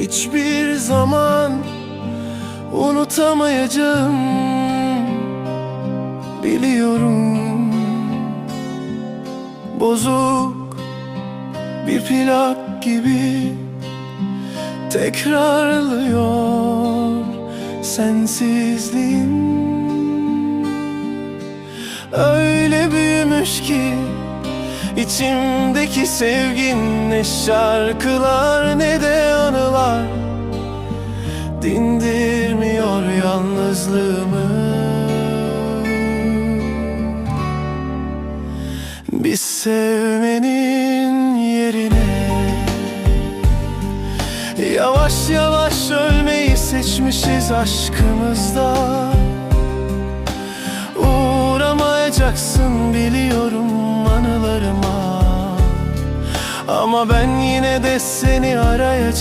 Hiçbir zaman unutamayacağım. Biliyorum Bozuk bir plak gibi Tekrarlıyor sensizliğim Öyle büyümüş ki içimdeki sevgin Ne şarkılar ne de Dindirmiyor yalnızlığımı. Bir sevmenin yerine Yavaş yavaş ölmeyi seçmişiz aşkımızda. Uğramayacaksın biliyorum anılarıma. Ama ben yine de seni arayacağım